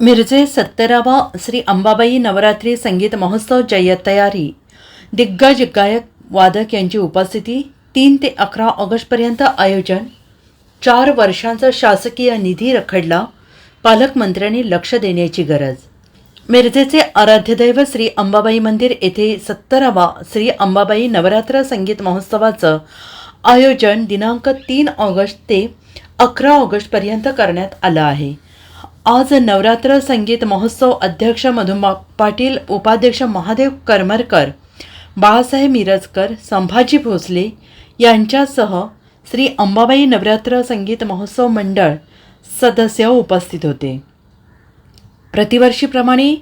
मिरजे सत्तरावा श्री अंबाबाई नवरात्री संगीत महोत्सव जय्यत तयारी. दिग्गज गायक वादक यांची उपस्थिती तीन ते अकरा ऑगस्टपर्यंत आयोजन. चार वर्षांचा शासकीय निधी रखडला. पालकमंत्र्यांनी लक्ष देण्याची गरज. मिरजेचे आराध्यदैव श्री अंबाबाई मंदिर येथे सत्तरावा श्री अंबाबाई नवरात्र संगीत महोत्सवाचं आयोजन दिनांक तीन ऑगस्ट ते अकरा ऑगस्टपर्यंत करण्यात आलं आहे. आज नवरात्र संगीत महोत्सव अध्यक्ष मधुमा पाटील उपाध्यक्ष महादेव करमरकर बाळासाहेब मिरजकर संभाजी भोसले यांच्यासह श्री अंबाबाई नवरात्र संगीत महोत्सव मंडळ सदस्य उपस्थित होते. प्रतिवर्षीप्रमाणे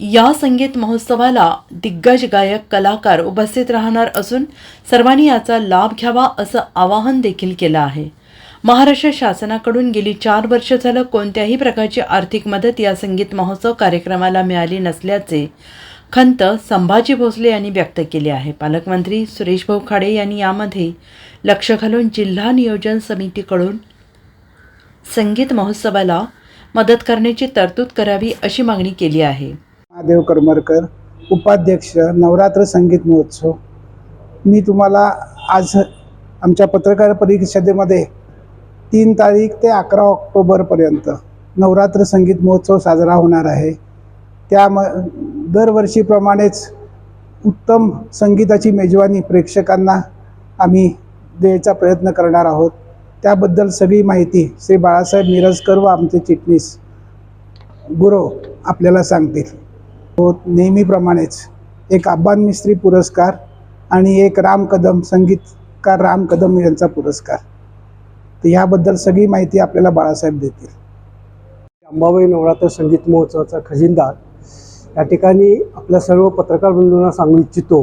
या संगीत महोत्सवाला दिग्गज गायक कलाकार उपस्थित राहणार असून सर्वांनी याचा लाभ घ्यावा असं आवाहन देखील केलं आहे. महाराष्ट्र शासनाकडून गेली चार वर्ष झालं कोणत्याही प्रकारची आर्थिक मदत या संगीत महोत्सव कार्यक्रमाला मिळाली नसल्याचे खंत संभाजी भोसले यांनी व्यक्त केली आहे. पालकमंत्री सुरेश भाऊ खाडे यांनी यामध्ये लक्ष घालून जिल्हा नियोजन समितीकडून संगीत महोत्सवाला मदत करण्याची तरतूद करावी अशी मागणी केली आहे. महादेव करमरकर उपाध्यक्ष नवरात्र संगीत महोत्सव. मी तुम्हाला आज आमच्या पत्रकार परिषदेमध्ये तीन तारीख ते अकरा ऑक्टोबरपर्यंत नवरात्र संगीत महोत्सव साजरा होणार आहे. त्या म दरवर्षीप्रमाणेच उत्तम संगीताची मेजवानी प्रेक्षकांना आम्ही द्यायचा प्रयत्न करणार आहोत. त्याबद्दल सगळी माहिती श्री बाळासाहेब मिरजकर व आमचे चिटणीस गुरु आपल्याला सांगतील. हो नेहमीप्रमाणेच एक आब्बान मिस्त्री पुरस्कार आणि एक राम कदम संगीतकार राम कदम यांचा पुरस्कार. तर याबद्दल सगळी माहिती आपल्याला बाळासाहेब देतील. अंबाबाई नवरात्र संगीत महोत्सवाचा खजिनदार या ठिकाणी आपल्या सर्व पत्रकार बंधूंना सांगू इच्छितो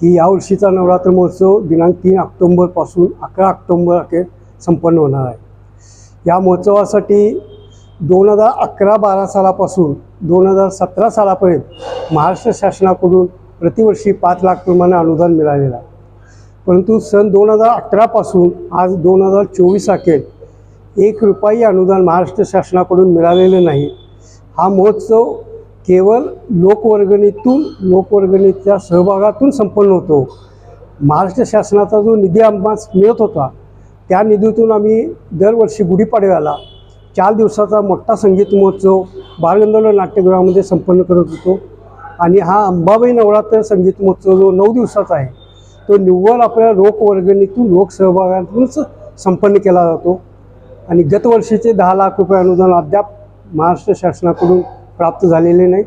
की यावर्षीचा नवरात्र महोत्सव दिनांक तीन ऑक्टोंबरपासून अकरा ऑक्टोंबर अखेर संपन्न होणार आहे. या महोत्सवासाठी दोन हजार अकरा बारा सालापासून दोन हजार सतरा सालापर्यंत महाराष्ट्र शासनाकडून प्रतिवर्षी पाच लाख प्रमाणे अनुदान मिळालेलं आहे. परंतु सन दोन हजार अठरापासून आज दोन हजार चोवीस अखेर एक रुपयाही अनुदान महाराष्ट्र शासनाकडून मिळालेलं नाही. हा महोत्सव केवळ लोकवर्गणीतून लोकवर्गणीच्या सहभागातून संपन्न होतो. महाराष्ट्र शासनाचा जो निधी आम्हाला मिळत होता त्या निधीतून आम्ही दरवर्षी गुढीपाडव्याला चार दिवसाचा मोठा संगीत महोत्सव बालगंधर्व नाट्यगृहामध्ये संपन्न करत होतो. आणि हा अंबाबाई नवरात्र संगीत महोत्सव जो नऊ दिवसाचा आहे तो निव्वळ आपल्या लोकवर्गणीतून लोकसहभागातूनच संपन्न केला जातो. आणि गतवर्षीचे दहा लाख रुपये अनुदान अद्याप महाराष्ट्र शासनाकडून प्राप्त झालेले नाही.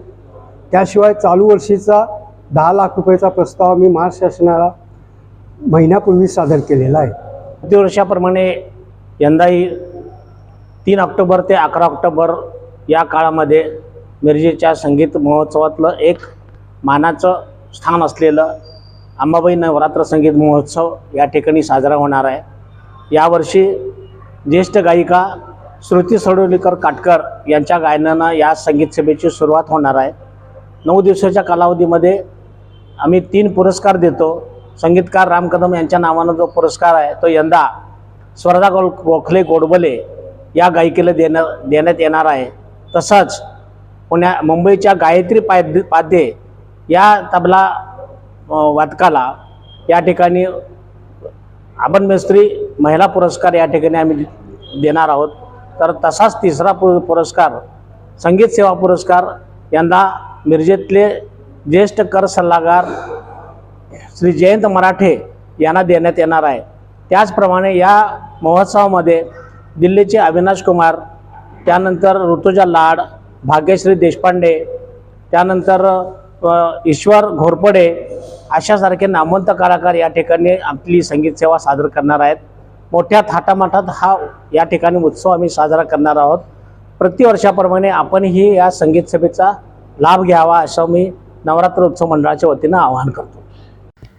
त्याशिवाय चालू वर्षीचा दहा लाख रुपयाचा प्रस्ताव मी महाराष्ट्र शासनाला महिन्यापूर्वी सादर केलेला आहे. प्रतिवर्षाप्रमाणे यंदाही तीन ऑक्टोबर ते अकरा ऑक्टोबर या काळामध्ये मिरजेच्या संगीत महोत्सवातलं एक मानाचं स्थान असलेलं अंबाबाई नवरात्र संगीत महोत्सव या ठिकाणी साजरा होणार आहे. यावर्षी ज्येष्ठ गायिका श्रुती सडोलीकर काटकर यांच्या गायनानं या संगीत सभेची सुरुवात होणार आहे. नऊ दिवसाच्या कालावधीमध्ये आम्ही तीन पुरस्कार देतो. संगीतकार राम कदम यांच्या नावानं जो पुरस्कार आहे तो यंदा स्वर्धा गोल गोखले गोडबले या गायिकेला देणं देण्यात येणार आहे. तसंच पुण्या मुंबईच्या गायत्री पाद्य पाध्ये या तबला वादकाला या ठिकाणी आबन मेस्त्री महिला पुरस्कार या ठिकाणी आम्ही देणार आहोत. तर तसाच तिसरा पु पुरस्कार संगीत सेवा पुरस्कार यंदा मिरजेतले ज्येष्ठ कर सल्लागार श्री जयंत मराठे यांना देण्यात येणार आहे. त्याचप्रमाणे या महोत्सवामध्ये दिल्लीचे अविनाश कुमार त्यानंतर ऋतुजा लाड भाग्यश्री देशपांडे त्यानंतर ईश्वर घोरपडे अशासारखे नामवंत कलाकार या ठिकाणी आपली संगीत सेवा सादर करणार आहेत. मोठ्या थाटामाटात हा या ठिकाणी उत्सव आम्ही साजरा करणार आहोत. प्रतिवर्षाप्रमाणे आपणही या संगीत सभेचा लाभ घ्यावा असं मी नवरात्र उत्सव मंडळाच्या वतीनं आवाहन करतो.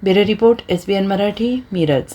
Bureau report S B N Marathi Miraj.